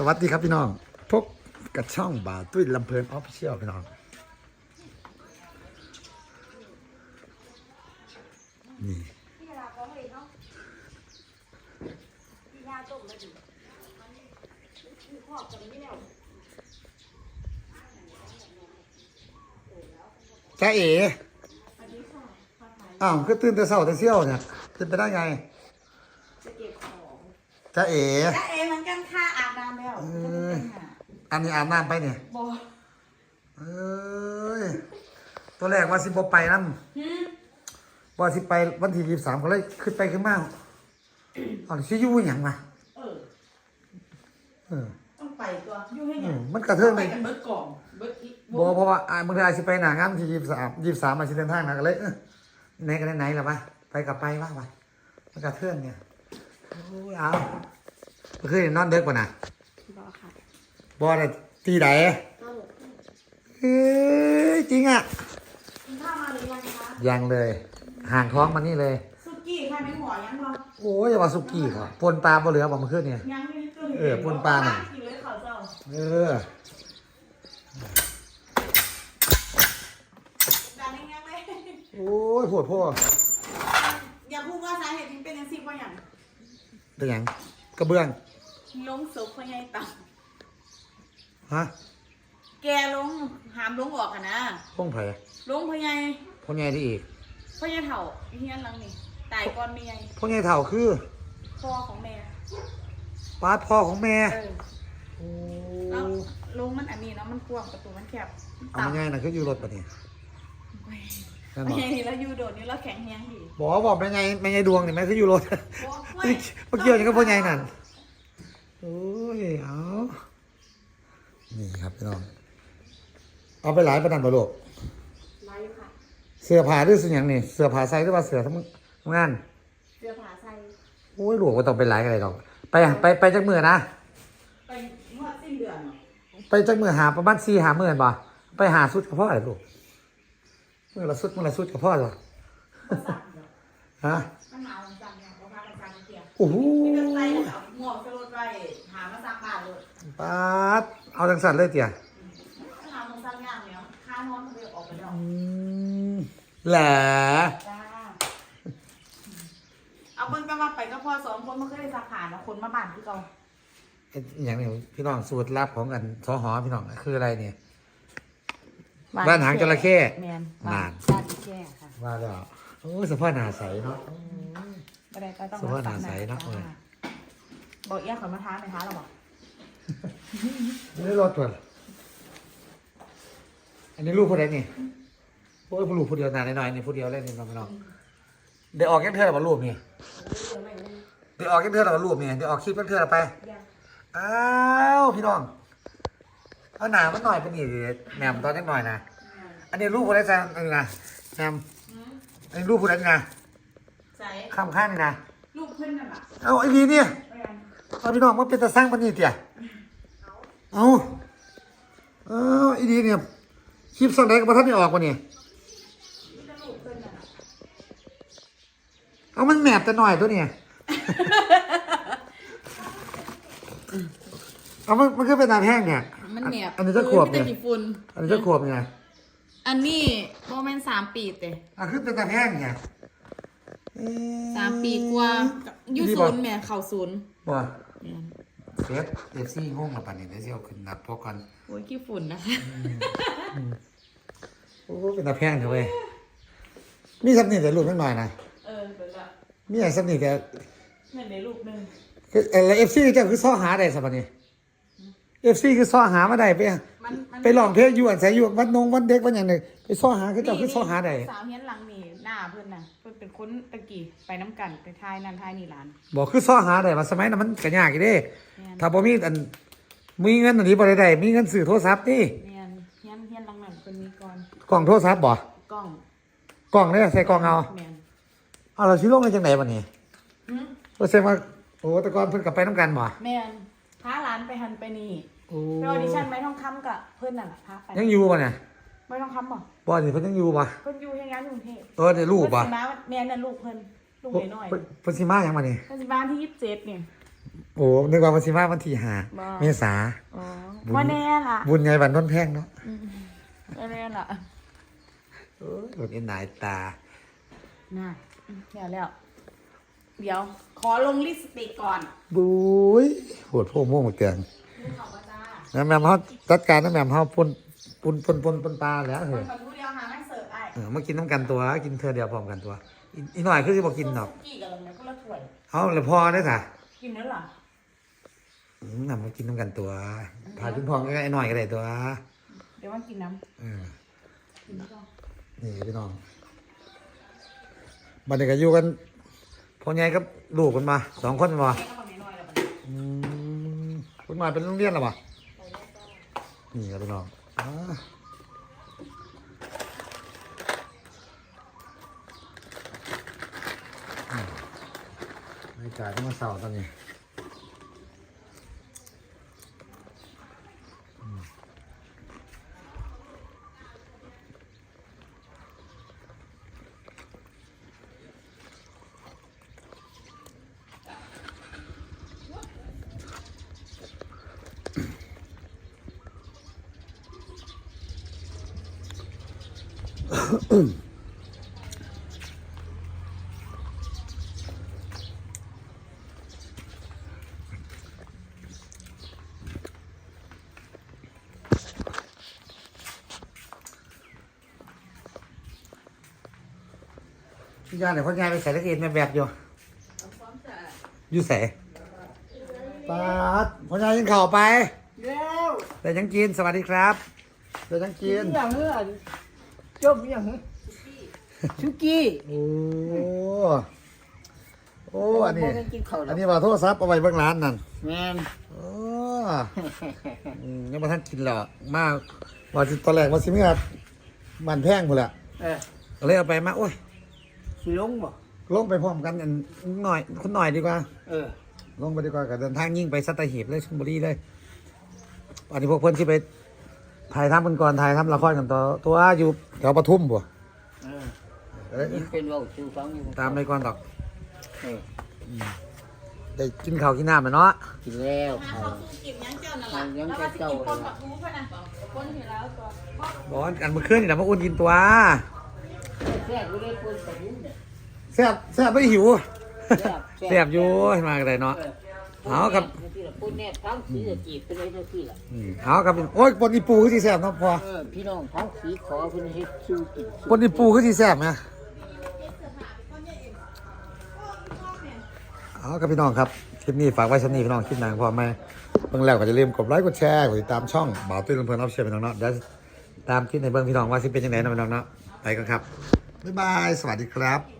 สวัสดีครับพี่น้อง พบกับช่องบ่าวตุ้ยลำเพลินออฟฟิเชียลพี่น้อง นี่พี่ลาก็เลยเนาะพี่ยาต้มมาดิมีขอบกับนี่แล้วจ้าเอ๋อ้าวก็ตื่นแต่เช้าแต่เชี่ยวเนี่ยตื่นไปได้ไงจะเก็บของจ้าเอ๋จ้าเอเหมือนกันค่ะอาบ น้ำแล้วอันนี้อาบน้ำไปเนี่ยบอเอ้ยตัวแรกว่าสิบไปนั่นหืมว่าสิไปวันที่ยี่สามก็เลยขึ้นไปขึ้นมาอ๋อชิอยูอหย่างมาเออเออต้องไปตัวอยู่ให้เอไงอมันกระเทือนไปเลยกันเบิดกล่องเบิดอีบอเพราะว่าอ่าบางทีอาจจะไปหนางานที่ยี่สามยี่สามมาชิเดินทางนะก็เลยเออไหนกันไหนล่ะวะไปกับไปว่าไปมันกระเทือนเนี่ยโอ้ยเอา เมื่อคืนนอนเด็กกว่าน่ะบอค่ะบอได้ตีไหนเฮ้ยจริงอะกินข้าวมาหรือยังคะยังเลย ห่างท้องมานี่เลยซุกี้ค่ะไม่หัวยังบอโอ้ยอย่าว่าสุกี้เขาปนปลาบ่เหลือบอกเมื่อคืนเนี่ยยังไม่ได้ตื่นเออปนปลาหน่อยกินเลยเขาเจ้าเออดันยังเลยโอ้ยปวดพ่ออย่าพูดว่าสาเหตุที่เป็นยังสิว่าอย่างเป็นหยัง กระเบื้องลงสุกพ่อใหญ่ต่ฮะำแกลงหามลงออกอะนะห้องไผ่ลงพ่อใหญ่พ่อใหญ่ที่อีกพ่อใหญ่เถ่าเฮียนหลังนี่ตายก่อนแม่ใหญ่พ่อใหญ่เถ่าคือพ่อของแม่ปาดพ่อของแม่เออโอ้แล้วลงมันอันนี้เนาะมันกว้างประตูมันแคบเอาง่ายๆนะคืออยู่รถปะเนี่ย นั่นพ่บออกใหญ่นี่แล้วอยู่โดดนี่แล้วแข็งแรงดีบอกว่าบอกแม่ไงแม่ไงดวงเนี่ยแม่คืออยู่รถบอกว่าเมื่อกี้ยังก็พ่อใหญ่นั่นโอ้ยเอานี่ครับพี่น้องเอาไปหลายประดันบโลกไล่ค่ะเสื้อผ้าหรือสิ่งอย่างนี่เสื้อผ้าใส่หรือว่าเสื้อทำงาน เสื้อผ้าใส่โอ้ยหลวงว่าต้องเป็นหลายกันเลยดอกไปอะไปไปจากมือนะไปเมื่อสิ้นเดือนเนาะไปจากมือหาประมาณสี่หาหมื่นบ่ไปหาสุดกับพ่อเลยลูก มือละสุดมือละสุดกับพ่อเหรอก็สั่งเนาะฮะมันหนาวจังเนี่ยเพราะว่ามันจังเกียร์โอ้โหนี่ก็ใส่แล้วเอาหมวกจะรถไว้หามาซักบ้านเลยปาดเอาจังสันเลยเตี่ยถ้าหามาซักงานเนี่ยค่านอนมันเลยออกไปดอกอืมแหละจ้าเอาเบิ่งกันว่าไปก็พอสองคนมันก็ได้ซักผ่านแล้วคนมาบ้านคือเก่าไอ้อหย่างนี้พี่น้องสูตรลับของกันสอหอพี่น้องคืออะไรเนี่ย บ้านหางจระเข้แมนบ้านบ้านแค่ค่ะว่าแล้วโอ้ยสะพาหนาใสเนาะก็ได้ก็ต้องสวัสดีใสเนาะจ้บอกเอี้ยขอมาท้าไหมท้าเราบอกไม่ได้รถตัวอันนี้ลูกผู้ใดนี่โอ้ยผู้ลูกผู้เดียวนานน้อยๆนี่ผู้เดียวเล่นนี่น้องพี่น้องเดี๋ยวออกแค่เท่าไหร่รูปนี่เดี๋ยวออกแค่เท่าไหร่รูปนี่เดี๋ยวออกคลิปแค่เท่าไหร่ไป อ้าวพี่น้อง เอาหนามันหน่อยเป็นนี่แหนมตอนนี้หน่อยนะอันนี้รูปผู้ใดแซมอันนี้นะแซมอันนี้รูปผู้ใดนี่นะใส่ข้ามข้างนี่นะลูกเพื่อนนั่นแหละเอาไอ้ดีเนี่ยแมนเอาพี่น้องมันเป็นตาสร้างปันนี่เตี่ยเอาเอาไอ้ดีเนี่ยคลิปส่งไหนกับท่านไม่ออกวะเนี่ยนี่ก็ลูกเพื่อนนั่นแหละเอามันแหนบแต่หน่อยตัวเนี่ยเอามันมันก็เป็นตาแห้งเนี่ย มันเหนียบอันนี้จะขวบเนี่เนี่ยยมีฝุ่นอันนี้จะขวบเนี่ยอันนี้โมเมนต์สามปีเตะอะคือเป็นตาแห้งเนี่ยเอ๊ะ สามปีกว่าอยู่ดีศูบ่นย์แม่เข่าศูนย์บ่แม่นเฟสเอฟซีห้องละปันนี่ได้เสียวขึ้นนับพอกันโอ้ยขี้ฝุ่นนะคะโอ้เป็นตาแพงเถอะเว้ยมีสับนี่แต่ลูกนิดหน่อยนะเออเดี๋ยวละมีไอ้สับนี่แต่เงินในลูกหนึงคืออะไรเอฟซีเจ้าคือซ้อหาได้สับนี่ เอฟซีคือซ้อหามาได้ไปมันมันไปลองเพลงอยู่อันใส่อยู่วันนงวันเด็กวันอย่างหนึ่งไปซ้อหาคือเจ้าคือซ้อหาได้สาวเฮียนหลังนี่หน้าเพื่อนน่ะเพื่อนเป็นคนตะกี้ไปน้ำกันไปทายนั่นทายนี่ร้านบอกคือซ้อหาได้ว่าสมัยนั้นมันก็ยากอยู่เด้ แม่นถ้าบ่มีอันมีเงินอันนี้บ่ได้ได้มีเงินซื้อโทรศัพท์นี่เฮียนเฮียนเฮียนหลังนั้นคนมีก่อนกล่องโทรศัพท์บ่กล้องกล่องเนี่ยใส่กล่องเอาแม่นเอาเราสิลงได้จังไดบัดนี้หึก็แสดงว่าโอ้แต่ก่อนเพิ่นก็ไปนํกันบ่แม่นพาร้านไปหันไปนี่โอ้ไปออดิชั่นไม้ทองคำกับเพื่อนน่ะล่ะพาไปยังอยู่บ่เนี่ยไม้ทองคำบ่บ่นี่เพิ่นยังอยู่บ่เพื่อนอยู่ที่งานกรุงเทพเออในรูปบ่เพิ่นสิมาแม่นั่นลูกเพิ่นลูกน้อยเพิ่นเพิ่นสิมาหยังมานี่ๆเพิ่นสิมาที่ยี่สิบเจ็ดเนี่ยโอ้นึกว่าวันสิมาวันที่หาบ่เมษาอ๋อบุญว่าแน่ล่ะบุญไงวันต้นแพงเนาะว่าแน่ล่ะเออหลุดเอ็นนายตาน่ะเดี๋ยวแล้ว เดี๋ยว ขอลงลิปสติกก่อนบุยปวดพวกม่วงหมดเตียงดูขอบว่าจ้าน้ำแหมมเขาจัดการน้ำแหมมเขาปุ่นปุ่นปุ่นปุ่นปุ่นปลาแล้วเหครนอมารู้เดียวหาไม่เสิร์ฟไอ้เออมากินน้ำกันตัว กินเธอเดียวพร้อมกันตัวอีอีหน่อยคือสิบอกกินหรอกกี่กับเราเนี่ยก็ละถ้วยเอาเลยพอได้ค่ะกินแล้วเหรออืมนำมากินน้ำกันตัวพาคุณพ่อก็ไอ้หน่อยก็ได้ตัวเดี๋ยวมันกินน้เออำกินก่อนนี่พี่น้องบันเด็กอยู่กัน พ่อใหญ่กับลูกคนมาสองคนมาอืมคุณมาเป็นโรงเรียนหรอปะนี่ครับพี่น้องอ่าอืมบรรยากาศที่มาเสาร์ตอนนี้ พี่ยาเนี่ยพ่อใหญ่ไปใส่ตะเกียบแม่แบบอยู่อยู่ใส่ปาดพ่อใหญ่ยิงเข่าวไปแล้วแต่ยังกินสวัสดีครับแต่ยังกิน อย่างเงี้ย จบอย่างเงี้ยชุกี้โอ้โอ้อันนี้ บ่ได้กินข้าวอัแล้นวนี้ว่าโทรศัพท์เอาไว้เบื้องร้านนั่นแม่นโอ้อืมยังมาท่านกินหรอกมากว่าสิตอนแรกว่าสิมีครับมันแพงหมดแหละเออก็เลยเอาไปมาโอ้ย สิลงบ่ลงไปพร้อมกันอันหน่อยคุณหน่อยดีกว่า เออลงไปดีกว่ากับเดินทางยิ่งไปสัตหีบเลยชลบุรีเลยอันนี้พวกเพื่อนที่ไป ถ่ายทำกันก่อนถ่ายทำละครกันต่อตัวอยู่แถวปทุมบ่เออก็เลยยินเป็นเว่าชูฟังอยู่ตามไปก่อนดอกเออได้กินข้าวกินน้ำแล้วเนาะกินแล้วหาข้าวเขาสู้กินยังเจ้านั่นแหละยังแล้วเจ้าว่าสิกินคนแบบรู้เพื่อนนะคนที่แล้วตัว บอกว่าอันเมื่อคืนนี่แหละมาอุ่นกินตัวแซ่บอยู่ได้คนกับบุ้นเนี่ย แซ่บแซ่บไม่หิวแซ่บแซ่บอยู่มากันเลยเนาะ เอาครับที่ละคนเนี่ยทั้งสีจะจีบเป็นอะไรที่ละอืมเอาครับโอ้ยปนอีปูคือสีแซ่บเนาะพอเออพี่น้องทั้งสีขอเพิ่นเฮ็ดชูกินปนอีปูคือสีแซ่บนะเอาครับพี่น้องครับคลิปนี้ฝากไว้ชั้นนี้พี่น้องคลิปหนังพอไหมเบิ่งแล้วก็จะลืมกดไลค์กดแชร์กดติดตามช่องบ่าวตุ้ยลำเพลินรับเชียร์พี่น้องเนาะเดี๋ยวตามคลิปในเบิ่งพี่น้องว่าสิเป็นยังไงเนาะพี่น้องเนาะไปกันครับบ๊ายบายสวัสดีครับ